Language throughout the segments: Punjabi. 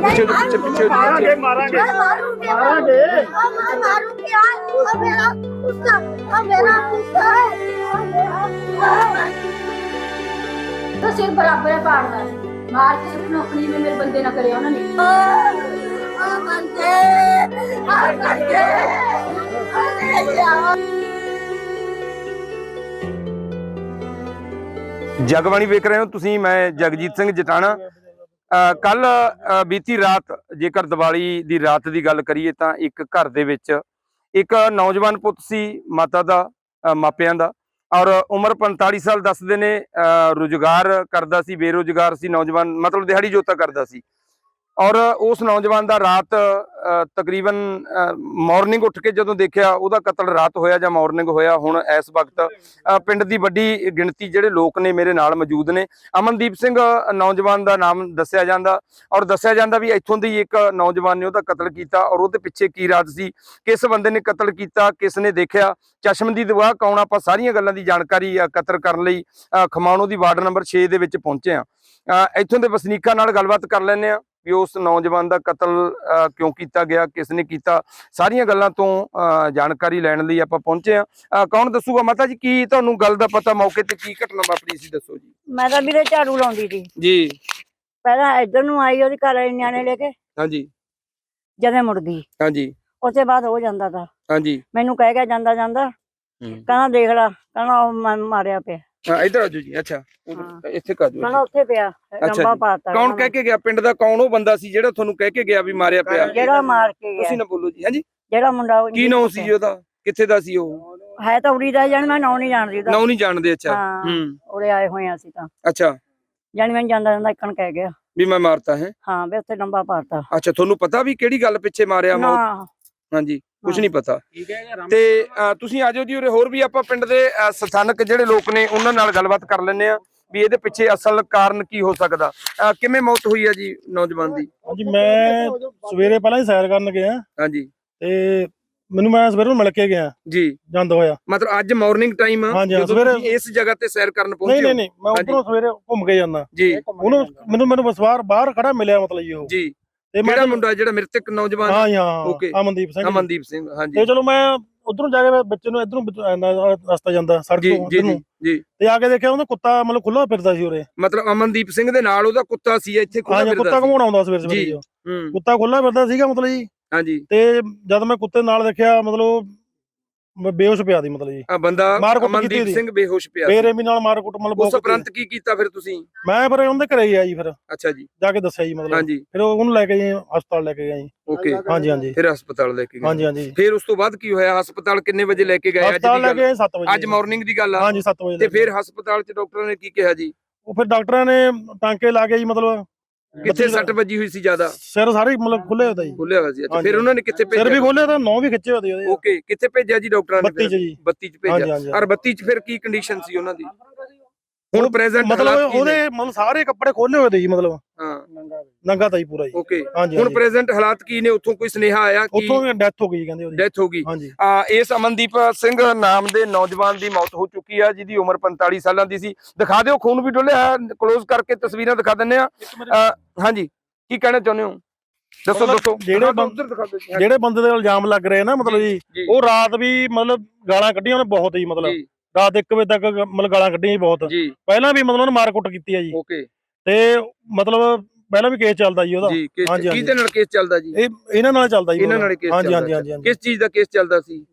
पीछे तो पीछे पीछे मारांगे मारांगे मारांगे मैं मारूँगी यार अब मेरा गुस्सा अब मेरा गुस्सा है अब मेरा गुस्सा है तो सिर बराबर है पहाड़ का। मार के अपनी नौकरी में मेरे बंदे ना करे ना नहीं ਮੰਦੇ ਆ ਵੇਖ ਰਹੇ ਹੋ ਤੁਸੀਂ, ਮੈਂ ਜਗਜੀਤ ਸਿੰਘ ਜਟਾਣਾ। ਕੱਲ ਬੀਤੀ ਰਾਤ, ਜੇਕਰ ਦੀਵਾਲੀ ਦੀ ਰਾਤ ਦੀ ਗੱਲ ਕਰੀਏ ਤਾਂ ਇੱਕ ਘਰ ਦੇ ਵਿੱਚ ਇੱਕ ਨੌਜਵਾਨ ਪੁੱਤ ਸੀ, ਮਾਤਾ ਦਾ ਮਾਪਿਆਂ ਦਾ। ਔਰ ਉਮਰ 45 ਸਾਲ ਦੱਸਦੇ ਨੇ ਰੁਜ਼ਗਾਰ ਕਰਦਾ ਸੀ, ਬੇਰੋਜ਼ਗਾਰ ਸੀ, ਨੌਜਵਾਨ, ਮਤਲਬ ਦਿਹਾੜੀ ਜੋਤਾ ਕਰਦਾ ਸੀ। ਔਰ ਉਸ ਨੌਜਵਾਨ ਦਾ ਰਾਤ ਤਕਰੀਬਨ ਮਾਰਨਿੰਗ ਉੱਠ ਕੇ ਜਦੋਂ ਦੇਖਿਆ, ਉਹਦਾ ਕਤਲ ਰਾਤ ਹੋਇਆ ਜਾਂ ਮਾਰਨਿੰਗ ਹੋਇਆ, ਹੁਣ ਇਸ ਵਕਤ ਪਿੰਡ ਦੀ ਵੱਡੀ ਗਿਣਤੀ ਜਿਹੜੇ ਲੋਕ ਨੇ ਮੇਰੇ ਨਾਲ ਮੌਜੂਦ ਨੇ। ਅਮਨਦੀਪ ਸਿੰਘ ਨੌਜਵਾਨ ਦਾ ਨਾਮ ਦੱਸਿਆ ਜਾਂਦਾ ਔਰ ਦੱਸਿਆ ਜਾਂਦਾ ਵੀ ਇੱਥੋਂ ਦੀ ਇੱਕ ਨੌਜਵਾਨ ਨੇ ਉਹਦਾ ਕਤਲ ਕੀਤਾ ਔਰ ਉਹਦੇ ਪਿੱਛੇ ਕੀ ਰਾਜ ਸੀ, ਕਿਸ ਬੰਦੇ ਨੇ ਕਤਲ ਕੀਤਾ, ਕਿਸ ਨੇ ਦੇਖਿਆ। ਚਸ਼ਮ ਦੀ ਦਵਾ ਕੌਣ ਆਪਾਂ ਸਾਰੀਆਂ ਗੱਲਾਂ ਦੀ ਜਾਣਕਾਰੀ ਇਕੱਤਰ ਕਰਨ ਲਈ ਖਮਾਣੋ ਦੀ ਵਾਰਡ ਨੰਬਰ 6 ਦੇ ਵਿੱਚ ਪਹੁੰਚੇ ਆ ਇੱਥੋਂ ਦੇ ਵਸਨੀਕਾਂ ਨਾਲ ਗੱਲਬਾਤ ਕਰ ਲੈਂਦੇ ਆ ਵੀ ਉਸ ਨੌਜਵਾਨ ਦਾ ਕਤਲ ਕਿਉਂ ਕੀਤਾ ਗਿਆ ਕਿਸ ਨੇ ਕੀਤਾ? ਸਾਰੀਆਂ ਗੱਲਾਂ ਤੋਂ ਜਾਣਕਾਰੀ ਲੈਣ ਲਈ ਆਪਾਂ ਪਹੁੰਚੇ ਆ ਕੌਣ ਦੱਸੂਗਾ? ਮਾਤਾ ਜੀ ਕੀ ਤੁਹਾਨੂੰ ਗੱਲ ਦਾ ਪਤਾ ਮੌਕੇ ਤੇ ਕੀ ਘਟਨਾ ਵਾਪਰੀ ਸੀ? ਦੱਸੋ ਜੀ। ਮੈਂ ਤਾਂ ਵੀਰੇ ਝਾੜੂ ਲਾਉਂਦੀ ਸੀ। ਜੀ। ਪਹਿਲਾਂ ਇੱਧਰ ਨੂੰ ਆਈ ਉਹਦੀ ਘਰ ਵਾਲੀ ਨਿਆਣੇ ਲੈ ਕੇ। ਹਾਂਜੀ। ਜਦੇ ਮੁੜ ਗਈ। ਹਾਂਜੀ। ਉਸੇ ਬਾਅਦ ਹੋ ਜਾਂਦਾ ਤਾ। ਹਾਂਜੀ। ਮੈਨੂੰ ਕਹਿ ਕੇ ਜਾਂਦਾ ਜਾਂਦਾ। ਕਹਿੰਦਾ ਦੇਖ ਲਾ ਕਹਿੰਦਾ ਉਹ ਮਾਰਿਆ ਪਿਆ। ਹਾਂ ਇੱਧਰ ਆਜੋ ਜੀ ਅੱਛਾ। ਉਧਰ-। ਇੱਥੇ ਕਾ ਕਹਿੰਦਾ ਜੋ। ਉੱਥੇ ਪਿਆ। ਲੰਬਾ ਪਾਤਾ ਕੌਣ ਕਹਿ ਕੇ ਗਿਆ? ਪਿੰਡ ਦਾ ਕੌਣ ਉਹ ਬੰਦਾ ਸੀ ਜਿਹੜਾ ਤੁਹਾਨੂੰ ਕਹਿ ਕੇ ਗਿਆ ਵੀ ਮਾਰਿਆ ਪਿਆ? ਜਿਹੜਾ ਮਾਰ ਕੇ ਤੁਸੀਂ ਗਿਆ ਨਾ ਬੋਲੋ ਜੀ ਹਾਂਜੀ। ਜਿਹੜਾ ਮੁੰਡਾ ਉਹ ਕੀ ਨਾਮ ਸੀ ਜੀ ਉਹਦਾ? ਕਿੱਥੇ ਦਾ ਸੀ ਉਹ? ਹੈ ਤਾਂ ਉਰੀ ਦਾ ਜਾਨ ਮੈਂ ਨਾਂ ਨਹੀਂ ਜਾਣਦੀ ਉਹਦਾ। ਨਾਮ ਨਹੀਂ ਜਾਣਦੇ ਅੱਛਾ। ਹਾਂ। ਹੂੰ। ਉਰੇ ਆਏ ਹੋਏ ਆ ਅਸੀਂ ਤਾਂ। ਅੱਛਾ। ਜਾਨ ਮੈਂ ਜਾਂਦਾ ਜਾਂਦਾ ਇੱਕਣ ਕਹਿ ਗਿਆ। ਵੀ ਮੈਂ ਮਾਰਤਾ ਹੈ? ਹਾਂ ਵੀ ਉੱਥੇ ਲੰਬਾ ਪਾਤਾ। ਅੱਛਾ ਤੁਹਾਨੂੰ ਪਤਾ ਵੀ ਕਿਹੜੀ ਗੱਲ ਪਿੱਛੇ ਮਾਰਿਆ ਨਾ। ਮੌਤ ਹਾਂਜੀ। ਕੁਝ। ਨਹੀਂ ਪਤਾ। ਤੇ ਤੁਸੀਂ ਆਜੋ ਜੀ ਉਰੇ ਹੋਰ ਵੀ ਆਪਾਂ ਪਿੰਡ ਦੇ ਸਥਾਨਕ ਜਿਹੜੇ ਲੋਕ ਨੇ ਉਹਨਾਂ ਨਾਲ ਗੱਲਬਾਤ ਕਰ ਲੈਂਦੇ ਆ ਵੀ ਇਹਦੇ ਪਿੱਛੇ ਅਸਲ ਕਾਰਨ ਕੀ ਹੋ ਸਕਦਾ। ਕਿਵੇਂ ਮੌਤ ਹੋਈ ਹੈ ਜੀ ਨੌਜਵਾਨ ਦੀ? ਹਾਂਜੀ ਮੈਂ ਸਵੇਰੇ ਪਹਿਲਾਂ ਹੀ ਸੈਰ ਕਰਨ ਗਿਆ। ਹਾਂਜੀ। ਤੇ ਮੈਨੂੰ ਮੈਂ ਸਵੇਰੇ ਨੂੰ ਮਿਲ ਕੇ ਗਿਆ। ਜੀ। ਜਾਂਦਾ ਹੋਇਆ। ਮਤਲਬ ਅੱਜ ਮਾਰਨਿੰਗ ਟਾਈਮ ਆ ਜਦੋਂ ਇਸ ਜਗ੍ਹਾ ਤੇ ਸੈਰ ਕਰਨ ਪਹੁੰਚੇ ਨਹੀਂ ਨਹੀਂ ਮੈਂ। ਉਧਰੋਂ ਸਵੇਰੇ ਘੁੰਮ ਕੇ ਜਾਂਦਾ। ਜੀ। ਉਹਨੂੰ ਮੈਨੂੰ ਮੈਨੂੰ ਵਿਸਵਾਰ ਬਾਹਰ ਖੜਾ ਮਿਲਿਆ ਮਤਲਬ ਜੀ ਉਹ। ਜੀ। ਤੇ ਕਿਹੜਾ ਮੁੰਡਾ ਜਿਹੜਾ ਮ੍ਰਿਤਕ ਨੌਜਵਾਨ ਹਾਂ ਹਾਂ. ਅਮਨਦੀਪ ਸਿੰਘ। ਅਮਨਦੀਪ ਸਿੰਘ ਹਾਂਜੀ। ਤੇ ਚਲੋ ਮੈਂ ਉਧਰੋਂ ਜਾ ਕੇ ਬੱਚੇ ਨੂੰ ਇਧਰੋਂ ਰਸਤਾ ਜਾਂਦਾ ਸੜਕ ਤੋਂ ਜੀ ਜੀ ਤੇ ਆ ਕੇ ਦੇਖਿਆ ਉਹਦਾ ਕੁੱਤਾ ਮਤਲਬ ਖੁੱਲਾ ਫਿਰਦਾ ਸੀ ਉਰੇ। ਮਤਲਬ ਅਮਨਦੀਪ ਸਿੰਘ ਦੇ ਨਾਲ ਉਹਦਾ ਕੁੱਤਾ ਸੀ ਇੱਥੇ ਖੁੱਲਾ ਫਿਰਦਾ ਕੁੱਤਾ ਘਮਾਉਣ ਆਉਂਦਾ ਸਵੇਰੇ। ਸਵੇਰੇ ਜੀ ਕੁੱਤਾ ਖੁੱਲਾ ਫਿਰਦਾ ਸੀਗਾ ਮਤਲਬ ਜੀ। ਹਾਂਜੀ। ਤੇ ਜਦ ਮੈਂ ਕੁੱਤੇ ਨਾਲ ਦੇਖਿਆ ਮਤਲਬ ਬੇਹੋਸ਼ ਪਿਆ ਦੀ ਮਤਲਬ ਜੀ। ਆ ਬੰਦਾ ਮਾਰ ਕੁੱਟ ਅਮਨਦੀਪ ਕੀਤੀ ਸਿੰਘ ਬੇਹੋਸ਼ ਪਿਆ ਸੀ। ਬੇਰੇਮੀ ਨਾਲ ਮਾਰ ਕੁੱਟ ਮਤਲਬ ਉਸ ਬਹੁਤ ਉਪਰੰਤ ਕੀ ਕੀਤਾ ਫਿਰ ਤੁਸੀਂ? ਮੈਂ ਫਿਰ ਉਹਦੇ ਘਰੇ ਹੀ ਆ ਜੀ ਫਿਰ। ਅੱਛਾ ਜੀ। ਜਾ ਕੇ ਦੱਸਿਆ ਜੀ ਮਤਲਬ। ਹਾਂਜੀ। ਫਿਰ ਉਹ- ਉਹਨੂੰ ਲੈ ਕੇ ਜੀ ਹਸਪਤਾਲ ਲੈ ਕੇ ਗਿਆ ਜੀ। ਓਕੇ। ਹਾਂਜੀ ਹਾਂਜੀ। ਫਿਰ ਹਸਪਤਾਲ ਲੈ ਕੇ ਗਏ। ਹਾਂਜੀ ਹਾਂਜੀ। ਫਿਰ ਉਸ ਤੋਂ ਬਾਅਦ ਕੀ ਹੋਇਆ? ਹਸਪਤਾਲ ਕਿੰਨੇ ਵਜੇ ਲੈ ਕੇ ਗਏ ਅੱਜ ਹਸਪਤਾਲ ਦੀ ਲੈ ਗੱਲ? ਕੇ ਗਏ 7 ਵਜੇ ਅੱਜ ਮਾਰਨਿੰਗ ਦੀ ਗੱਲ ਆ। ਹਾਂਜੀ 7 ਵਜੇ ਤੇ ਲੈ ਕੇ ਫਿਰ। ਹਸਪਤਾਲ 'ਚ ਡਾਕਟਰਾਂ ਨੇ ਕੀ ਕਿਹਾ ਜੀ? ਉਹ ਫਿਰ ਡਾਕਟਰਾਂ ਨੇ ਟਾਂਕੇ ਲਾ ਕੇ ਜੀ ਮਤਲਬ ਕਿੱਥੇ ਸੱਟ ਵੱਜੀ ਹੋਈ ਸੀ ਜ਼ਿਆਦਾ? ਸਿਰ ਸਾਰੇ ਮਤਲਬ ਖੁੱਲੇ ਤਾਂ ਜੀ ਖੁੱਲਿਆ ਹੋਇਆ ਸੀ। ਅੱਛਾ ਹਾਂਜੀ। ਫਿਰ ਉਹਨਾਂ ਨੇ ਕਿੱਥੇ ਸਿਰ ਵੀ ਭੇਜਿਆ? ਖੋਲੇ ਤਾਂ ਨੌ ਵੀ ਖਿੱਚੇ ਹੋਏ ਉਹਦੇ। ਓਕੇ ਕਿੱਥੇ ਭੇਜਿਆ ਜੀ ਡਾਕਟਰਾਂ ਨੇ 32 ਚ? ਜੀ। 32 ਚ ਹਾਂਜੀ ਭੇਜਿਆ। ਹਾਂਜੀ ਔਰ 32 ਚ ਫਿਰ ਕੀ ਕੰਡੀਸ਼ਨ ਸੀ ਉਹਨਾਂ ਦੀ? ਹੁਣ ਪ੍ਰੈਜ਼ੈਂਟ ਮਤਲਬ ਉਹਦੇ ਮਤਲਬ ਸਾਰੇ ਕੱਪੜੇ ਖੋਲੇ ਹੋਏ ਤੇ ਜੀ ਮਤਲਬ। ਹਾਂ। ਨੰਗਾ ਤਾਂ। ਜੀ ਪੂਰਾ ਜੀ। ਓਕੇ ਹਾਂਜੀ ਹੁਣ ਪ੍ਰੈਜ਼ੈਂਟ ਹਾਲਾਤ ਕੀ ਨੇ? ਉੱਥੋਂ ਕੋਈ ਸੁਨੇਹਾ ਆਇਆ ਕਿ ਉੱਥੋਂ ਡੈਥ ਹੋ ਗਈ ਕਹਿੰਦੇ ਉਹਦੀ। ਡੈਥ ਹੋ ਗਈ। ਆ ਇਸ ਅਮਨਦੀਪ ਸਿੰਘ ਨਾਮ ਦੇ ਨੌਜਵਾਨ ਦੀ ਮੌਤ ਹੋ ਚੁੱਕੀ ਆ ਜਿਹਦੀ ਉਮਰ 45 ਸਾਲਾਂ ਦੀ ਸੀ। ਦਿਖਾ ਦਿਓ ਖੂਨ ਵੀ ਡੁੱਲਿਆ ਕਲੋਜ਼ ਕਰਕੇ ਤਸਵੀਰਾਂ ਦਿਖਾ ਦਿੰਨੇ ਆ ਹਾਂਜੀ। ਕੀ ਕਹਿਣਾ ਚਾਹੁੰਦੇ ਹੋ? ਦੱਸੋ ਦੱਸੋ। ਜਿਹੜੇ। ਜਿਹੜੇ ਬੰਦੇ ਦੇ ਇਲਜ਼ਾਮ ਲੱਗ ਰਹੇ ਨਾ ਮਤਲਬ ਜੀ ਉਹ ਰਾਤ ਵੀ ਮਤਲਬ ਗਾਲਾਂ ਕੱਢੀਆਂ ਉਹਨੇ ਬਹੁਤ ਹੀ ਮਤਲਬ। ਰਾਤ 1 ਵਜੇ ਤੱਕ ਮਤਲਬ ਗਾਲਾਂ ਕੱਢੀਆਂ ਜੀ ਬਹੁਤ। ਜੀ। ਪਹਿਲਾਂ ਵੀ ਮਤਲਬ ਉਹਨੇ ਮਾਰ ਕੁੱਟ ਕੀਤੀ ਆ ਜੀ। ਓਕੇ। ਤੇ ਮਤਲਬ ਪਹਿਲਾਂ ਵੀ ਕੇਸ ਚੱਲਦਾ ਜੀ ਉਹਦਾ। ਜੀ। ਕਿਹਦੇ ਨਾਲ ਕੇਸ ਚੱਲਦਾ ਜੀ? ਇਹ ਇਹਨਾਂ ਨਾਲ ਚੱਲਦਾ ਜੀ ਇਹਨਾਂ। ਨਾਲ ਕੇਸ ਹਾਂਜੀ ਚੱਲਦਾ ਹਾਂਜੀ ਹਾਂਜੀ। ਕਿਸ ਚੀਜ਼ ਦਾ ਕੇਸ ਚੱਲਦਾ ਸੀ?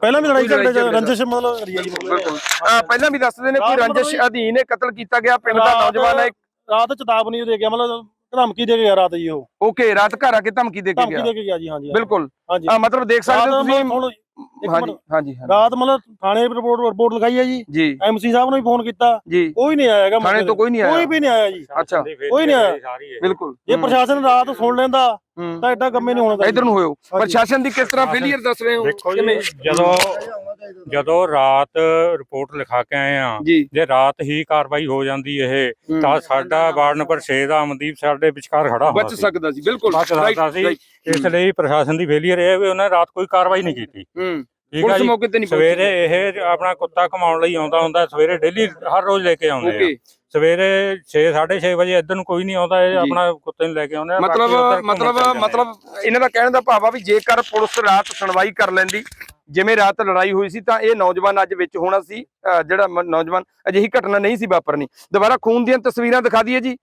ਪਹਿਲਾਂ ਵੀ ਲੜਾਈ ਝਗੜੇ ਰੰਜਿਸ਼ ਮਤਲਬ ਕਰੀ ਆ ਜੀ। ਮਤਲਬ। ਬਿਲਕੁਲ। ਅ, ਪਹਿਲਾਂ ਵੀ ਦੱਸਦੇ ਨੇ ਕੋਈ ਰੰਜਿਸ਼ ਅਧੀਨ ਇਹ ਕਤਲ ਕੀਤਾ ਗਿਆ ਪਿੰਡ ਦਾ ਰਾਤ- ਨੌਜਵਾਨ ਹੈ ਰਾਤ ਚੇਤਾਵਨੀ ਦੇ ਗਿਆ ਮਤਲਬ ਧਮਕੀ ਦੇ ਕੇ ਗਿਆ ਰਾਤ ਜੀ ਉਹ। ਓਕੇ ਰਾਤ ਘਰ ਆ ਕੇ ਧਮਕੀ ਦੇ ਕੇ ਧਮਕੀ ਗਿਆ। ਦੇ ਕੇ ਗਿਆ ਜੀ ਹਾਂਜੀ ਬਿਲਕੁਲ। ਮਤਲਬ ਦੇਖ ਸਕਦੇ ਹੋ ਤੁਸੀਂ। ਹਾਂਜੀ ਹਾਂਜੀ। ਰਾਤ ਮਤਲਬ ਥਾਣੇ ਰਿਪੋਰਟ ਰਿਪੋਰਟ ਲਿਖਾਈ ਹੈ ਜੀ। ਜੀ। ਐਮਸੀ ਸਾਹਿਬ ਨੂੰ ਵੀ ਫੋਨ ਕੀਤਾ। ਜੀ। ਕੋਈ ਨਹੀਂ ਆਇਆ ਹੈਗਾ ਥਾਣੇ ਤੋਂ ਕੋਈ ਨਹੀਂ ਆਇਆ। ਕੋਈ ਵੀ ਨਹੀਂ ਆਇਆ ਜੀ। ਅੱਛਾ। ਕੋਈ ਨਹੀਂ ਆਇਆ। ਬਿਲਕੁਲ। ਜੇ ਪ੍ਰਸ਼ਾਸਨ ਰਾਤ ਸੁਣ ਲੈਂਦਾ। ਤਾਂ ਐਡਾ ਕੰਮੇ ਨਹੀਂ ਹੋਣਾ ਇਧਰ ਨੂੰ ਹੋਇਓ। ਪ੍ਰਸ਼ਾਸਨ ਦੀ ਕਿਸ ਤਰ੍ਹਾਂ ਫੇਲੀਅਰ ਦੱਸ ਰਹੇ ਹੋ? ਦੇਖੋ ਜੀ ਕਿਵੇਂ? ਜਦੋਂ ਜਦੋਂ ਰਾਤ ਰਿਪੋਰਟ ਲਿਖਾ ਕੇ ਆਏ ਆ ਜੀ। ਰਾਤ ਹੀ ਕਾਰਵਾਈ ਹੋ ਜਾਂਦੀ ਇਹ ਤਾਂ ਸਾਡਾ ਵਾਰਡ ਨੰਬਰ 6 ਦਾ ਅਮਨਦੀਪ ਸਾਡੇ ਵਿਚਕਾਰ ਖੜਾ ਬਚ ਹੁੰਦਾ ਸੀ। ਸਕਦਾ ਸੀ ਬਿਲਕੁਲ। ਬਚ right. ਇਸ ਲਈ ਪ੍ਰਸ਼ਾਸਨ ਦੀ ਫੇਲੀਅਰ ਇਹ ਹੈ ਵੀ ਉਹਨਾਂ ਰਾਤ ਕੋਈ ਕਾਰਵਾਈ ਨਹੀਂ ਕੀਤੀ। ਠੀਕ ਹੈ ਪੁਲਿਸ ਜੀ? ਮੌਕੇ ਤੇ ਨਹੀਂ ਸਵੇਰੇ ਇਹ ਆਪਣਾ ਕੁੱਤਾ ਕਮਾਉਣ ਲਈ ਆਉਂਦਾ ਹੁੰਦਾ ਸਵੇਰੇ ਡੇਲੀ ਹਰ ਰੋਜ਼ ਲੈ ਕੇ ਆਉਂਦੇ ਆ। ਸਵੇਰੇ 6 6:30 ਵਜੇ ਇੱਧਰ ਨੂੰ ਕੋਈ ਨਹੀਂ ਆਉਂਦਾ ਇਹ। ਆਪਣਾ ਕੁੱਤੇ ਨੂੰ ਲੈ ਕੇ ਆਉਂਦੇ ਆ ਮਤਲਬ ਮਤਲਬ। ਮਤਲਬ ਇਹਨਾਂ ਦਾ ਕਹਿਣ ਦਾ ਭਾਵ ਆ ਵੀ ਜੇਕਰ ਪੁਲਿਸ ਰਾਤ ਸੁਣਵਾਈ ਕਰ ਲੈਂਦੀ ਜਿਵੇਂ ਰਾਤ ਲੜਾਈ ਹੋਈ ਸੀ ਤਾਂ ਇਹ ਨੌਜਵਾਨ ਅੱਜ ਵਿੱਚ ਹੋਣਾ ਸੀ ਜਿਹੜਾ ਨੌਜਵਾਨ ਅਜਿਹੀ ਘਟਨਾ ਨਹੀਂ ਸੀ ਵਾਪਰਨੀ। ਦੁਬਾਰਾ ਖੂਨ ਦੀਆਂ ਤਸਵੀਰਾਂ ਦਿਖਾ ਦਈਏ ਜੀ।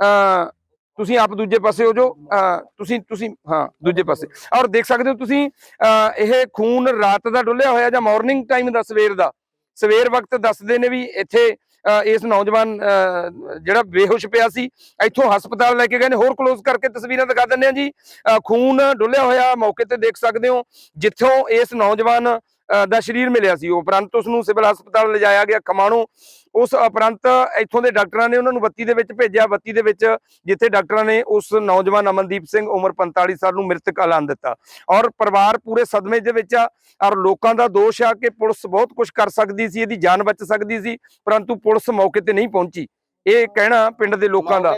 ਅਹ ਤੁਸੀਂ ਆਪ ਦੂਜੇ ਪਾਸੇ ਹੋ ਜੋ ਅਹ ਤੁਸੀਂ ਤੁਸੀਂ, ਹਾਂ, ਦੂਜੇ ਪਾਸੇ। ਔਰ ਦੇਖ ਸਕਦੇ ਹੋ ਤੁਸੀਂ, ਅਹ ਇਹ ਖੂਨ ਰਾਤ ਦਾ ਡੁੱਲਿਆ ਹੋਇਆ ਜਾਂ ਮਾਰਨਿੰਗ ਟਾਈਮ ਦਾ, ਸਵੇਰ ਦਾ। ਸਵੇਰ ਵਕਤ ਦੱਸਦੇ ਨੇ ਵੀ ਇੱਥੇ ਇਸ ਨੌਜਵਾਨ, ਅਹ, ਜਿਹੜਾ ਬੇਹੋਸ਼ ਪਿਆ ਸੀ, ਇੱਥੋਂ ਹਸਪਤਾਲ ਲੈ ਕੇ ਗਏ ਨੇ। ਹੋਰ ਕਲੋਜ਼ ਕਰਕੇ ਤਸਵੀਰਾਂ ਦਿਖਾ ਦਿੰਦੇ ਆ ਜੀ। ਅਹ, ਖੂਨ ਡੁੱਲਿਆ ਹੋਇਆ, ਮੌਕੇ ਤੇ ਦੇਖ ਸਕਦੇ ਹੋ, ਜਿੱਥੋਂ ਇਸ ਨੌਜਵਾਨ ਦਾ ਸਰੀਰ ਮਿਲਿਆ ਸੀ। ਉਪਰੰਤ ਉਸ ਨੂੰ ਸਿਵਲ ਹਸਪਤਾਲ ਲਿਜਾਇਆ ਗਿਆ ਖਮਾਣੋਂ। ਉਸ ਉਪਰੰਤ ਇੱਥੋਂ ਦੇ ਡਾਕਟਰਾਂ ਨੇ ਉਹਨਾਂ ਨੂੰ ਬੱਤੀ ਦੇ ਵਿੱਚ ਭੇਜਿਆ। ਬੱਤੀ ਦੇ ਵਿੱਚ ਜਿੱਥੇ ਡਾਕਟਰਾਂ ਨੇ ਉਸ ਨੌਜਵਾਨ ਅਮਨਦੀਪ ਸਿੰਘ ਉਮਰ 45 ਸਾਲ ਨੂੰ ਮ੍ਰਿਤਕ ਐਲਾਨ ਦਿੱਤਾ। ਔਰ ਪਰਿਵਾਰ ਪੂਰੇ ਸਦਮੇ ਦੇ ਵਿੱਚ ਆ ਔਰ ਲੋਕਾਂ ਦਾ ਦੋਸ਼ ਆ ਕਿ ਪੁਲਿਸ ਬਹੁਤ ਕੁਝ ਕਰ ਸਕਦੀ ਸੀ ਇਹਦੀ ਜਾਨ ਬਚ ਸਕਦੀ ਸੀ ਪਰੰਤੂ ਪੁਲਿਸ ਮੌਕੇ ਤੇ ਨਹੀਂ ਪਹੁੰਚੀ। ਇਹ ਕਹਿਣਾ ਪਿੰਡ ਦੇ ਲੋਕਾਂ ਦਾ।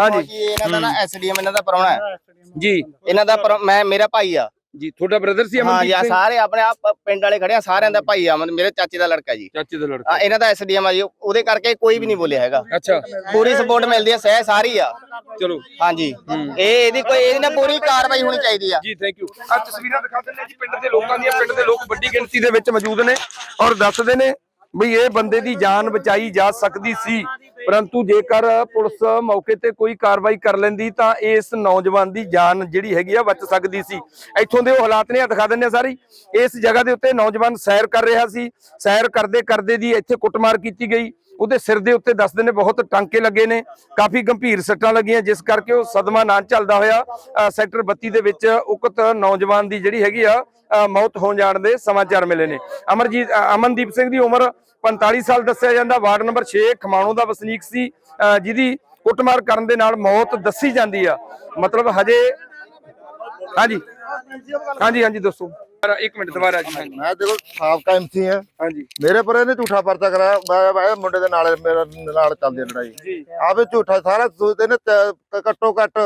ਹਾਂਜੀ। ਇਹਨਾਂ ਦਾ ਨਾ ਐਸਡੀਐਮ ਇਹਨਾਂ ਦਾ ਪਰਉਣਾ ਹੈ। ਜੀ। ਇਹਨਾਂ ਦਾ ਮੈਂ ਮੇਰਾ ਭਾਈ ਆ। ਜੀ ਤੁਹਾਡਾ ਬ੍ਰਦਰ ਸੀ ਹਾਂ ਜੀ ਅਮਨਦੀਪ ਆਹ ਸਿੰਘ? ਸਾਰੇ ਆਪਣੇ ਆਪ ਪਿੰਡ ਵਾਲੇ ਖੜੇ ਆ ਸਾਰਿਆਂ ਦਾ ਭਾਈ ਮਤਲਬ ਮੇਰੇ ਚਾਚੇ ਦਾ ਲੜਕਾ ਜੀ। ਚਾਚੇ ਦਾ ਆ ਲੜਕਾ ਇਹਨਾਂ ਦਾ ਐਸਡੀਐਮ ਆ ਜੀ ਉਹਦੇ ਕਰਕੇ ਕੋਈ ਵੀ ਨਹੀਂ ਬੋਲਿਆ ਹੈਗਾ। ਅੱਛਾ। ਪੂਰੀ ਸਪੋਰਟ ਮਿਲਦੀ ਹੈ ਸਹਿ ਸਾਰੀ ਆ। ਚਲੋ। ਹਾਂਜੀ ਇਹ ਇਹਦੀ ਕੋਈ ਇਹਦੀ ਨਾ ਪੂਰੀ ਕਾਰਵਾਈ ਹੋਣੀ ਚਾਹੀਦੀ ਆ। ਜੀ ਥੈਂਕ ਯੂ ਆ ਤਸਵੀਰਾਂ ਦਿਖਾ ਦਿੰਦੇ ਜੀ ਪਿੰਡ ਦੇ ਲੋਕਾਂ ਦੀਆਂ ਪਿੰਡ ਦੇ ਲੋਕ ਵੱਡੀ ਗਿਣਤੀ ਦੇ ਵਿੱਚ ਮੌਜੂਦ ਨੇ ਔਰ ਦੱਸਦੇ ਨੇ ਵੀ ਇਹ ਬੰਦੇ ਦੀ ਜਾਨ ਬਚਾਈ ਜਾ ਸਕਦੀ ਸੀ। ਪਰੰਤੂ ਜੇਕਰ ਪੁਲਿਸ ਮੌਕੇ ਤੇ ਕੋਈ ਕਾਰਵਾਈ ਕਰ ਲੈਂਦੀ ਤਾਂ ਇਸ ਨੌਜਵਾਨ ਦੀ ਜਾਨ ਜਿਹੜੀ ਹੈਗੀ ਆ ਬਚ ਸਕਦੀ ਸੀ। ਇੱਥੋਂ ਦੇ ਉਹ ਹਾਲਾਤ ਨੇ ਆ ਦਿਖਾ ਦਿੰਦੇ ਆ ਸਾਰੀ। ਇਸ ਜਗ੍ਹਾ ਦੇ ਉੱਤੇ ਨੌਜਵਾਨ ਸੈਰ ਕਰ ਰਿਹਾ ਸੀ। ਸੈਰ ਕਰਦੇ ਕਰਦੇ ਦੀ ਇੱਥੇ ਕੁੱਟਮਾਰ ਕੀਤੀ ਗਈ। ਉਹਦੇ ਸਿਰ ਦੇ ਉੱਤੇ ਦੱਸਦੇ ਨੇ ਬਹੁਤ ਟਾਂਕੇ ਲੱਗੇ ਨੇ ਕਾਫੀ ਗੰਭੀਰ ਸੱਟਾਂ ਲੱਗੀਆਂ ਜਿਸ ਕਰਕੇ ਉਹ ਸਦਮਾ ਨਾ ਚੱਲਦਾ ਹੋਇਆ ਸੈਕਟਰ 32 ਦੇ ਵਿੱਚ ਉਕਤ ਨੌਜਵਾਨ ਦੀ ਜਿਹੜੀ ਹੈਗੀ ਆ ਮੌਤ ਹੋ ਜਾਣ ਦੇ ਸਮਾਚਾਰ ਮਿਲੇ ਨੇ। ਅਮਰਜੀਤ ਅਮਨਦੀਪ ਸਿੰਘ ਦੀ ਉਮਰ 45 ਸਾਲ ਦੱਸਿਆ ਜਾਂਦਾ ਵਾਰਡ ਨੰਬਰ 6 ਖਮਾਣੋ ਦਾ ਵਸਨੀਕ ਸੀ ਅ, ਜਿਹਦੀ ਕੁੱਟਮਾਰ ਕਰਨ ਦੇ ਨਾਲ ਮੌਤ ਦੱਸੀ ਜਾਂਦੀ ਆ। ਮਤਲਬ ਹਜੇ ਹਾਂਜੀ ਹਾਂਜੀ ਹਾਂਜੀ ਦੱਸੋ। ਇੱਕ ਮਿੰਟ ਦੁਬਾਰਾ ਜੀ ਹਾਂਜੀ। ਮੈਂ ਦੇਖੋ ਸਾਬਕਾ ਐਮਸੀ ਆ। ਹਾਂਜੀ। ਮੇਰੇ ਪਰ ਇਹਨੇ ਝੂਠਾ ਪਰਚਾ ਕਰਾਇਆ। ਮੈਂ ਮੈਂ ਇਹ ਮੁੰਡੇ ਦੇ ਨਾਲ ਮੇਰਾ ਨਾਲ ਚੱਲਦੀ ਆ ਲੜਾਈ। ਜੀ। ਆਵੇ ਝੂਠਾ ਸਾਰਾ ਸੋਚਦੇ ਨੇ ਤੇ ਘੱਟੋ ਘੱਟ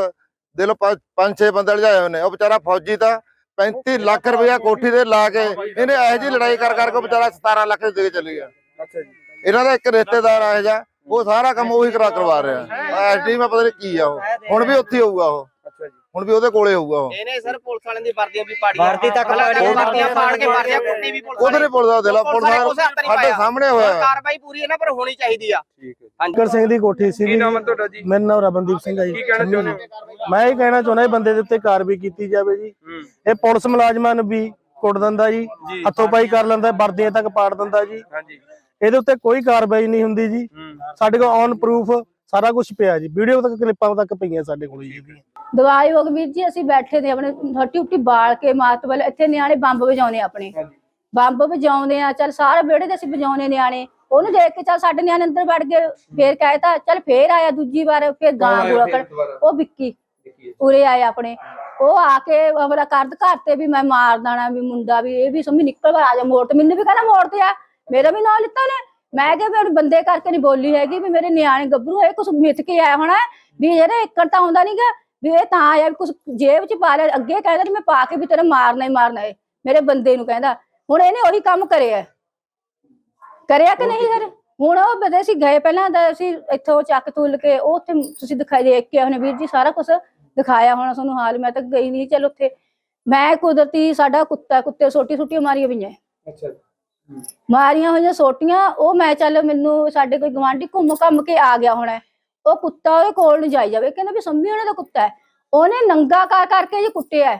ਦੇ ਲੋ ਪੰਜ ਛੇ ਬੰਦੇ ਲਿਜਾਏ ਹੋਏ ਨੇ। ਉਹ ਵਿਚਾਰਾ ਫੌਜੀ ਤਾਂ 35 ਲੱਖ ਰੁਪਇਆ ਕੋਠੀ ਦੇ ਲਾ ਕੇ ਇਹਨੇ ਇਹੋ ਜਿਹੀ ਲੜਾਈ ਕਰ ਕਰਕੇ ਉਹ ਵਿਚਾਰਾ 17 ਲੱਖ ਦੇ ਕੇ ਚਲੇ ਗਿਆ। ਅੱਛਾ ਜੀ। ਇਹਨਾਂ ਦਾ ਇੱਕ ਰਿਸ਼ਤੇਦਾਰ ਆ ਜਾ ਉਹ ਸਾਰਾ ਕੰਮ ਉਹੀ ਕਰਾ ਕਰਵਾ ਰਿਹਾ। ਐਸਡੀ ਮੈਂ ਪਤਾ ਨਹੀਂ ਕੀ ਆ ਉਹ। ਹੁਣ ਵੀ ਉੱਥੇ ਹੀ ਹੋਊਗਾ ਉਹ। ਹੁਣ ਵੀ ਉਹਦੇ ਕੋਲੇ ਹੋਊਗਾ ਉਹ। ਇਹਨੇ ਸਰ ਪੁਲਿਸ ਵਾਲਿਆਂ ਦੀ ਵਰਦੀਆਂ ਵੀ ਪਾੜੀਆਂ ਵਰਦੀ ਤੱਕ ਵਰਦੀਆਂ ਪਾੜ ਕੇ ਵਰਦੀਆਂ ਕੁੱਟੀ ਵੀ ਪੁਲਿਸ ਉਹਦੇ ਨਹੀਂ ਪੁੱਛਦਾ ਦੇ ਲਾ ਪੁਲਿਸ ਸਾਡੇ ਸਾਹਮਣੇ ਹੋਇਆ। ਕਾਰਵਾਈ ਪੂਰੀ ਇਹਨਾਂ ਪਰ ਹੋਣੀ ਚਾਹੀਦੀ ਆ। ਠੀਕ ਹੈ ਸ਼ੰਕਰ ਸਿੰਘ ਦੀ ਕੋਠੀ ਸੀ ਕੀ ਨਾਮ ਹੈ ਤੁਹਾਡਾ ਜੀ? ਮੇਰਾ ਨਾਮ ਰਮਨਦੀਪ ਸਿੰਘ ਹੈ ਜੀ। ਕੀ ਕਹਿਣਾ ਚਾਹੁੰਦੇ ਹੋ? ਮੈਂ ਇਹ ਕਹਿਣਾ ਚਾਹੁੰਦਾ ਇਹ ਬੰਦੇ ਦੇ ਉੱਤੇ ਕਾਰਵਾਈ ਕੀਤੀ ਜਾਵੇ ਜੀ। ਇਹ ਪੁਲਿਸ ਮੁਲਾਜ਼ਮਾਂ ਨੂੰ ਵੀ ਕੁੱਟ ਦਿੰਦਾ ਜੀ। ਹੱਥੋਂ ਪਾਈ ਕਰ ਲੈਂਦਾ ਵਰਦੀਆਂ ਤੱਕ ਪਾੜ ਦਿੰਦਾ ਜੀ। ਹਾਂਜੀ। ਇਹਦੇ ਉੱਤੇ ਕੋਈ ਕਾਰਵਾਈ ਨਹੀਂ ਹੁੰਦੀ ਜੀ। ਸਾਡੇ ਕੋਲ ਔਨ ਪ੍ਰੂਫ ਸਾਰਾ ਕੁਝ ਪਿਆ ਜੀ। ਵੀਡੀਓ ਤੱਕ ਕਲਿੱਪਾਂ ਤੱਕ ਪਈਆਂ ਸਾਡੇ ਕੋਲ ਜੀ। ਦਵਾਈ ਹੋ ਗਈ ਵੀਰ ਜੀ ਅਸੀਂ ਬੈਠੇ ਤੇ ਆਪਣੇ ਹੱਟੀ ਉੱਟੀ ਬਾਲ ਕੇ ਮਾਤਬਲ ਇੱਥੇ ਨਿਆਣੇ ਬੰਬ ਵਜਾਉਂਦੇ ਆਪਣੇ। ਬੰਬ ਵਜਾਉਂਦੇ ਆ ਚੱਲ ਸਾਰੇ ਵਿਹੜੇ ਤੇ ਅਸੀਂ ਵਜਾਉਂਦੇ ਨਿਆਣੇ। ਉਹਨੂੰ ਦੇਖ ਕੇ ਚੱਲ ਸਾਡੇ ਨਿਆਣੇ ਅੰਦਰ ਵੜ ਗਏ ਫੇਰ ਕਹਿਤਾ ਚੱਲ ਫੇਰ ਆਇਆ ਦੂਜੀ ਵਾਰ ਫੇਰ ਗਾਂ ਫਿਰ ਕਰ? ਉਹ ਵਿੱਕੀ ਉਰੇ ਆਏ ਆਪਣੇ। ਉਹ ਆ ਕੇ ਅਮਰਾ ਕਰਦ ਘਰ ਤੇ ਵੀ ਮੈਂ ਮਾਰ ਦੇਣਾ ਵੀ ਮੁੰਡਾ ਵੀ ਇਹ ਵੀ ਸਮਝ ਨਿਕਲ ਆ ਜਾ ਮੋੜ ਤੇ। ਮੈਨੂੰ ਵੀ ਕਹਿੰਦਾ ਮੋੜ ਤੇ ਆ ਮੇਰਾ ਵੀ ਨਾਂ ਲਿੱਤਾ ਨੇ ਮੈਂ ਕਿਹਾ ਵੀ ਬੰਦੇ ਕਰਕੇ ਨਹੀਂ ਬੋਲੀ ਹੈਗੀ ਵੀ ਮੇਰੇ ਨਿਆਣੇ ਗੱਭਰੂ ਹੋਏ ਕੁਝ ਮਿੱਥ ਕੇ ਆਇਆ ਹੋਣਾ ਵੀ ਇਹਦੇ ਇੱਕੜ ਤਾਂ ਆਉਂਦਾ ਨਹੀਂਗਾ ਵੀ ਇਹ ਤਾਂ ਆਇਆ ਕੁਝ ਜੇਬ ਚ ਪਾ ਲਿਆ, ਅੱਗੇ ਕਹਿੰਦਾ ਮੈਂ ਪਾ ਕੇ ਵੀ ਤੇਰੇ ਮਾਰਨਾ ਹੀ ਮਾਰਨਾ ਹੈ ਮੇਰੇ ਬੰਦੇ ਨੂੰ ਕਹਿੰਦਾ। ਹੁਣ ਇਹਨੇ ਉਹੀ ਕੰਮ ਕਰਿਆ। ਕਰਿਆ ਕਿ ਨਹੀਂ ਫਿਰ? ਹੁਣ ਉਹ ਬਦੇ ਅਸੀਂ ਗਏ ਪਹਿਲਾਂ ਤਾਂ ਅਸੀਂ ਇੱਥੋਂ ਚੱਕ ਤੁੱਲ ਕੇ ਉਹ ਉੱਥੇ ਤੁਸੀਂ ਦਿਖਾਈ ਦੇਖ ਕੇ ਉਹਨੇ ਵੀਰ ਜੀ, ਸਾਰਾ ਕੁਝ ਦਿਖਾਇਆ ਹੋਣਾ ਤੁਹਾਨੂੰ ਹਾਲ, ਮੈਂ ਤਾਂ ਗਈ ਨਹੀਂ ਚਲ ਉੱਥੇ। ਮੈਂ ਕੁਦਰਤੀ ਸਾਡਾ ਕੁੱਤਾ, ਕੁੱਤੇ ਸੋਟੀ ਸੁੱਟੀ ਮਾਰੀਆਂ ਪਈਆਂ। ਅੱਛਾ। ਮਾਰੀਆਂ ਹੋਈਆਂ ਸੋਟੀਆਂ ਉਹ ਮੈਂ ਚੱਲ ਮੈਨੂੰ ਸਾਡੇ ਕੋਈ ਗਵਾਂਢੀ ਘੁੰਮ ਘੰਮ ਕੇ ਆ ਗਿਆ ਹੋਣਾ ਉਹ ਕੁੱਤਾ ਉਹਦੇ ਕੋਲ ਨੂੰ ਜਾਈ ਜਾਵੇ ਕਹਿੰਦਾ ਵੀ ਸੰਮੀ ਉਹਨਾਂ ਦਾ ਕੁੱਤਾ ਹੈ। ਉਹਨੇ ਨੰਗਾ ਕਰ ਕਰਕੇ ਜੀ ਕੁੱਟਿਆ।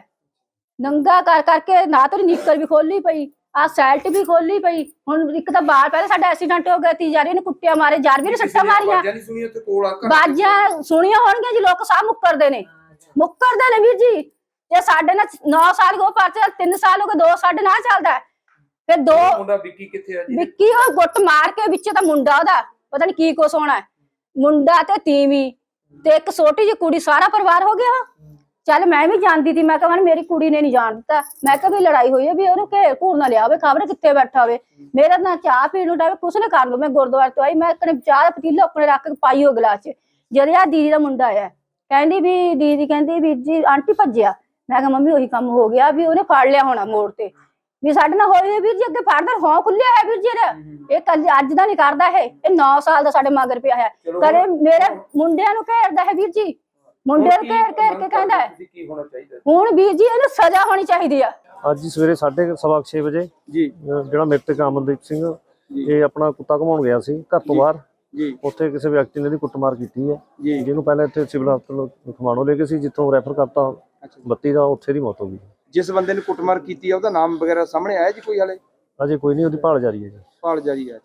ਨੰਗਾ ਕਰ ਕਰਕੇ ਨਾ ਤਾਂ ਨਿੱਕਰ ਵੀ ਖੋਲੀ ਪਈ ਆ ਸੈਲਟ ਵੀ ਖੋਲੀ ਪਈ। ਹੁਣ ਇੱਕ ਤਾਂ ਬਾਹਰ ਪਹਿਲਾਂ ਸਾਡਾ ਐਕਸੀਡੈਂਟ ਹੋ ਗਿਆ ਤੀ ਜਾਰੀ ਨੇ ਕੁੱਟਿਆ ਮਾਰੇ ਜਾਰ ਵੀ ਨੇ ਸੱਟਾਂ ਮਾਰੀਆਂ। ਬਾਜਾਂ ਸੁਣੀਆਂ ਹੋਣਗੀਆਂ ਜੀ ਲੋਕ ਸਾਹ ਮੁੱਕਰਦੇ ਨੇ। ਮੁੱਕਰਦੇ ਨੇ ਵੀਰ ਜੀ। ਜੇ ਸਾਡੇ ਨਾਲ 9 ਸਾਲ ਹੋ ਪਰਚਾ 3 ਸਾਲ ਹੋ ਗਏ 2 ਸਾਡੇ ਨਾਲ ਚੱਲਦਾ ਹੈ। ਫਿਰ ਦੋ ਮੁੰਡਾ ਵਿੱਕੀ ਕਿੱਥੇ ਆ ਜੀ? ਵਿੱਕੀ ਉਹ ਗੁੱਟ ਮਾਰ ਕੇ ਵਿੱਚ ਤਾਂ ਮੁੰਡਾ ਉਹਦਾ ਪਤਾ ਨਹੀਂ ਕੀ ਕੁਛ ਹੋਣਾ ਹੈ। ਮੁੰਡਾ ਤੇ ਤੀਵੀਂ ਤੇ ਇੱਕ ਛੋਟੀ ਜਿਹੀ ਕੁੜੀ ਸਾਰਾ ਪਰਿਵਾਰ ਹੋ ਗਿਆ ਚੱਲ ਮੈਂ ਵੀ ਜਾਣਦੀ ਸੀ ਮੈਂ ਕਿਹਾ ਮਨ ਮੇਰੀ ਕੁੜੀ ਨੇ ਨਹੀਂ ਜਾਣ ਦਿੱਤਾ। ਮੈਂ ਕਿਹਾ ਵੀ ਲੜਾਈ ਹੋਈ ਹੈ ਵੀ ਉਹਨੂੰ ਘੇਰ ਘੂਰ ਨਾ ਲਿਆਵੇ ਖਬਰ ਕਿੱਥੇ ਬੈਠਾ ਹੋਵੇ। ਮੇਰਾ ਨਾ ਚਾਹ ਪੀਣ ਨੂੰ ਟਾਈਮ ਕੁਛ ਨਾ ਕਰ ਲਓ ਮੈਂ ਗੁਰਦੁਆਰੇ ਤੋਂ ਆਈ ਮੈਂ ਇੱਕ ਚਾਹ ਦਾ ਪਤੀਲਾ ਆਪਣੇ ਰੱਖ ਕੇ ਪਾਈ ਉਹ ਗਲਾਸ 'ਚ। ਜਦੋਂ ਆ ਦੀਦੀ ਦਾ ਮੁੰਡਾ ਆਇਆ ਕਹਿੰਦੀ ਵੀ ਦੀਦੀ ਕਹਿੰਦੀ ਵੀਰ ਜੀ ਆਂਟੀ ਭੱਜਿਆ। ਮੈਂ ਕਿਹਾ ਮੰਮੀ ਉਹੀ ਕੰਮ ਹੋ ਗਿਆ ਵੀ ਉਹਨੇ ਫੜ ਲਿਆ ਹੋਣਾ ਮੋੜ ਤੇ। ਵੀ ਸਾਡੇ ਨਾਲ ਹੋਈ ਵੀਰ ਜੀ ਅੱਗੇ ਫੜਦਾ ਹਾਂ ਖੁੱਲਿਆ ਹੈ ਵੀਰ ਜੀ ਇਹਦਾ। ਇਹ ਕੱਲ ਅੱਜ ਦਾ ਨਹੀਂ ਕਰਦਾ ਇਹ। ਇਹ 9 ਸਾਲ ਦਾ ਸਾਡੇ ਮਗਰ ਪਿਆ ਹੈ ਕਰੇ ਮੇਰੇ ਮੁੰਡਿਆਂ ਨੂੰ ਘੇਰਦਾ ਹੈ ਵੀਰ ਜੀ। ਮੁੰਡਿਆਂ ਨੂੰ ਘੇਰ ਘੇਰ ਕੇ ਕਹਿੰਦਾ ਹੈ। ਕੀ ਹੋਣਾ ਚਾਹੀਦਾ? ਹੁਣ ਵੀਰ ਜੀ ਇਹਨੂੰ ਸਜ਼ਾ ਹੋਣੀ ਚਾਹੀਦੀ ਆ। ਅੱਜ ਹੀ ਸਵੇਰੇ 6:30 ਵਜੇ ਜੀ। ਅਹ ਜਿਹੜਾ ਮ੍ਰਿਤਕ ਅਮਨਦੀਪ ਸਿੰਘ ਇਹ ਆਪਣਾ ਕੁੱਤਾ ਘਮਾਉਣ ਗਿਆ ਸੀ ਘਰ ਤੋਂ ਬਾਹਰ। ਜੀ। ਉੱਥੇ ਕਿਸੇ ਵਿਅਕਤੀ ਨੇ ਇਹਦੀ ਕੁੱਟਮਾਰ ਕੀਤੀ ਹੈ। ਜੀ। ਜਿਹਨੂੰ ਪਹਿਲਾਂ ਇੱਥੇ ਸਿਵਲ ਹਸਪਤਾਲ ਖਮਾਣੋ ਲੈ ਗਏ ਸੀ ਜਿੱਥੋਂ ਰੈਫਰ ਕਰਤਾ ਅੱਛਾ। 32 ਦਾ ਉੱਥੇ ਦੀ ਮੌਤ ਹੋ ਗਈ। ਜਿਸ ਬੰਦੇ ਨੇ ਕੁੱਟਮਾਰ ਕੀਤੀ ਆ ਉਹਦਾ ਨਾਮ ਵਗੈਰਾ ਸਾਹਮਣੇ ਆਇਆ ਜੀ ਕੋਈ ਹਲੇ? ਅਜੇ ਕੋਈ ਨਹੀਂ ਉਹਦੀ ਭਾਲ ਜਾਰੀ ਹੈ ਜੀ। ਭਾਲ ਜਾਰੀ ਹੈ